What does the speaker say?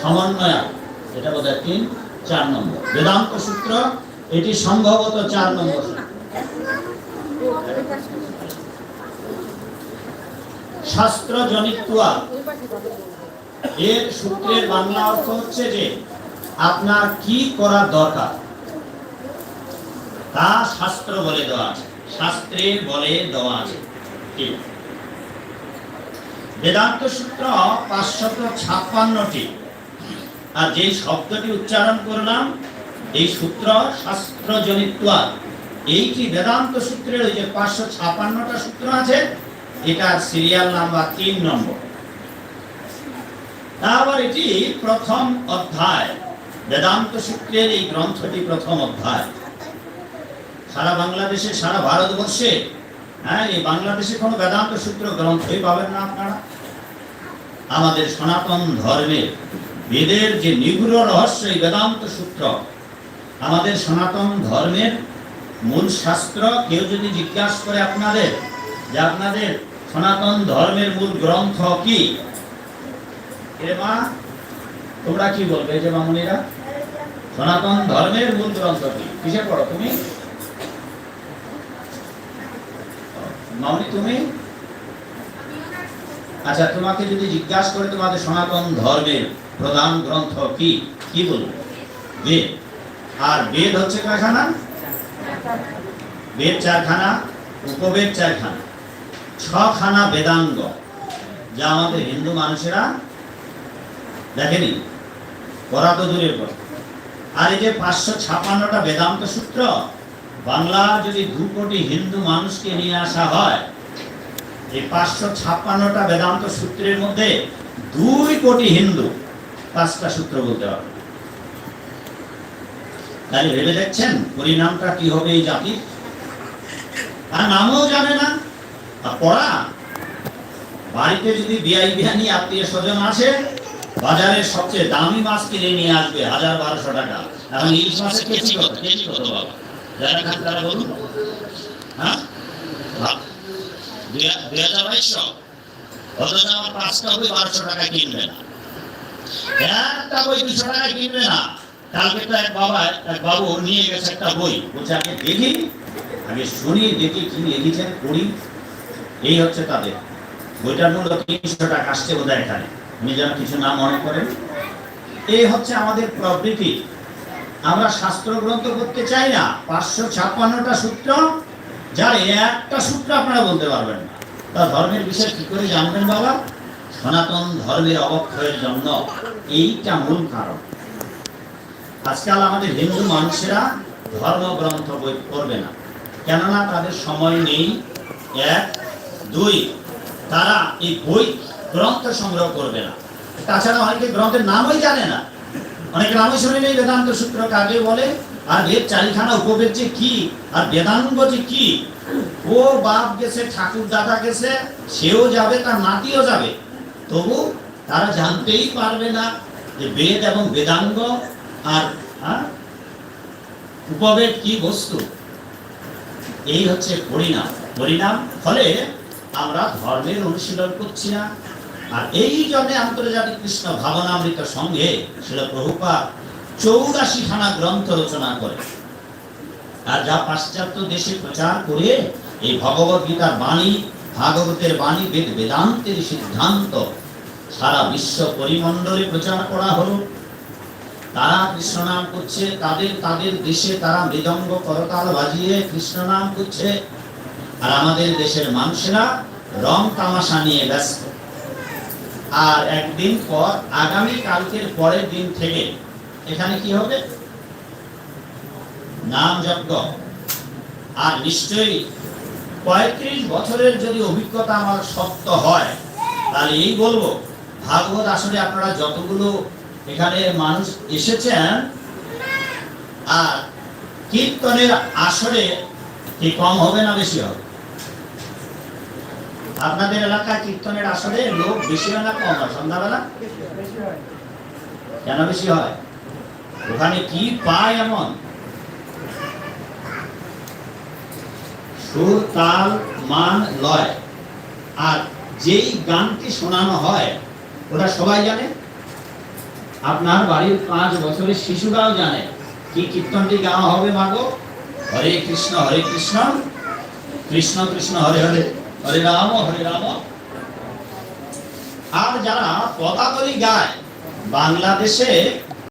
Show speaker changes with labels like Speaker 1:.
Speaker 1: সমন্বয়া এটা তিন চার নম্বর বেদান্ত সূত্র এটি সম্ভবত চার নম্বর শাস্ত্র জনিতুয়া এর সূত্রের বাংলা অর্থ হচ্ছে যে আপনার কি করা দরকার তা শাস্ত্র বলে দেওয়া আছে শাস্ত্রে বলে দেওয়া আছে ঠিক বেদান্ত সূত্র পাঁচশত ছাপ্পান্নটি আর যে শব্দটি উচ্চারণ করলাম এই সূত্র শাস্ত্রজনিত এই কি বেদান্ত সূত্রের ওই যে পাঁচশো ছাপ্পান্নটা সূত্র আছে এটার সিরিয়াল নাম্বার তিন নম্বর তারপর এটি প্রথম অধ্যায় বেদান্ত সূত্রের এই গ্রন্থটি প্রথম অধ্যায় সারা বাংলাদেশে সারা ভারতবর্ষে হ্যাঁ এই বাংলাদেশে কোনো বেদান্ত সূত্র গ্রন্থই পাবেন না আপনারা আমাদের সনাতন ধর্মে বেদের যে নিগুড় রহস্য এই বেদান্ত সূত্র আমাদের সনাতন ধর্মের মূল শাস্ত্র কেউ যদি জিজ্ঞাসা করে আপনাদের যে আপনাদের সনাতন ধর্মের মূল গ্রন্থ কি এ মা তোমরা কি বলবে যে মামুনিরা সনাতন ধর্মের মূল গ্রন্থ কি কিসে পড়ো তুমি মামনি তুমি আচ্ছা তোমাকে যদি জিজ্ঞাসা করে তোমাদের সনাতন ধর্মের প্রধান গ্রন্থ কি কি বলবো বেদ আর বেদ হচ্ছে কয়খানা বেদ চারখানা উপবেদ চারখানা ছখানা বেদাঙ্গ যা আমাদের হিন্দু মানুষেরা দেখেনি পরা তো দূরের পর আর এই যে পাঁচশো ছাপান্নটা বেদান্ত সূত্র বাংলার যদি দু কোটি হিন্দু মানুষকে নিয়ে আসা হয় যে পাঁচশো ছাপ্পান্নটা বেদান্ত সূত্রের মধ্যে দুই কোটি হিন্দু পাঁচটা সূত্র বলতে হবে তাহলে ভেবে দেখছেন পরিণামটা কি হবে এই জাতির আর নামও জানে না আর পড়া বাড়িতে যদি বিয়াই বিহানি আত্মীয় স্বজন আসে বাজারে সবচেয়ে দামি মাছ কিনে নিয়ে আসবে হাজার বারোশো টাকা এখন ইলিশ মাছের কেজি কত কেজি কত বাবা তারা বলুন হ্যাঁ হাজার বাইশশো আমার বই কিনবে না একটা বই দুশো কিনবে না বাবা বাবু নিয়ে একটা বই দেখি আগে শুনি দেখি কি লিখেছেন পড়ি এই হচ্ছে তাদের বইটার মূল্য তিনশো টাকা আসছে বোধ এখানে আমি কিছু নাম মনে করেন এই হচ্ছে আমাদের প্রবৃতি আমরা শাস্ত্র গ্রন্থ করতে চাই না পাঁচশো ছাপ্পান্নটা সূত্র যার একটা সূত্র আপনারা বলতে পারবেন না তা ধর্মের বিষয় কি করে জানবেন বাবা সনাতন ধর্মের অবক্ষয়ের জন্য এইটা মূল কারণ আজকাল আমাদের হিন্দু মানুষেরা গ্রন্থ বই করবে না কেননা তাদের সময় নেই এক দুই তারা এই বই গ্রন্থ সংগ্রহ করবে না তাছাড়া অনেকে গ্রন্থের নামই জানে না অনেক রামেশ্বরী নেই বেদান্ত সূত্র কাকে বলে আর এর চারিখানা উপবেদ যে কি আর বেদাঙ্গ যে কি ও বাপ গেছে ঠাকুর দাদা গেছে সেও যাবে তার নাতিও যাবে তবু তারা জানতেই পারবে না যে বেদ এবং বেদাঙ্গ আর উপবেদ কি বস্তু এই হচ্ছে পরিণাম পরিণাম ফলে আমরা ধর্মের অনুশীলন করছি না আর এই জন্য আন্তর্জাতিক কৃষ্ণ ভাবনামৃত সঙ্গে শিল প্রভুপা চৌরাশি খানা গ্রন্থ রচনা করে আর যা পাশ্চাত্য দেশে প্রচার করে এই ভগবত গীতার বাণী ভাগবতের বাণী বেদ বেদান্তের সিদ্ধান্ত সারা বিশ্ব পরিমণ্ডলে প্রচার করা হলো তারা কৃষ্ণ নাম করছে তাদের তাদের দেশে তারা মৃদঙ্গ করতাল বাজিয়ে কৃষ্ণ নাম করছে আর আমাদের দেশের মানুষেরা রং তামাশা নিয়ে ব্যস্ত আর একদিন পর আগামী কালকের পরের দিন থেকে এখানে কি হবে নাম যজ্ঞ আর নিশ্চয়ই পঁয়ত্রিশ বছরের যদি অভিজ্ঞতা আমার সত্য হয় তাহলে এই বলবো ভাগবত আসলে আপনারা যতগুলো এখানে মানুষ এসেছেন আর কীর্তনের আসরে কি কম হবে না বেশি হবে আপনাদের এলাকায় কীর্তনের আসলে লোক বেশি হয় না কম হয় সন্ধ্যাবেলা কেন বেশি হয় ওখানে কি পায় এমন সুর তাল মান লয় আর যেই গানটি শোনানো হয় ওটা সবাই জানে আপনার বাড়ির পাঁচ বছরের শিশুরাও জানে কি কীর্তনটি গাওয়া হবে মাগো হরে কৃষ্ণ হরে কৃষ্ণ কৃষ্ণ কৃষ্ণ হরে হরে হরে রাম হরে রাম আর যারা কথা পদাতরি গায় বাংলাদেশে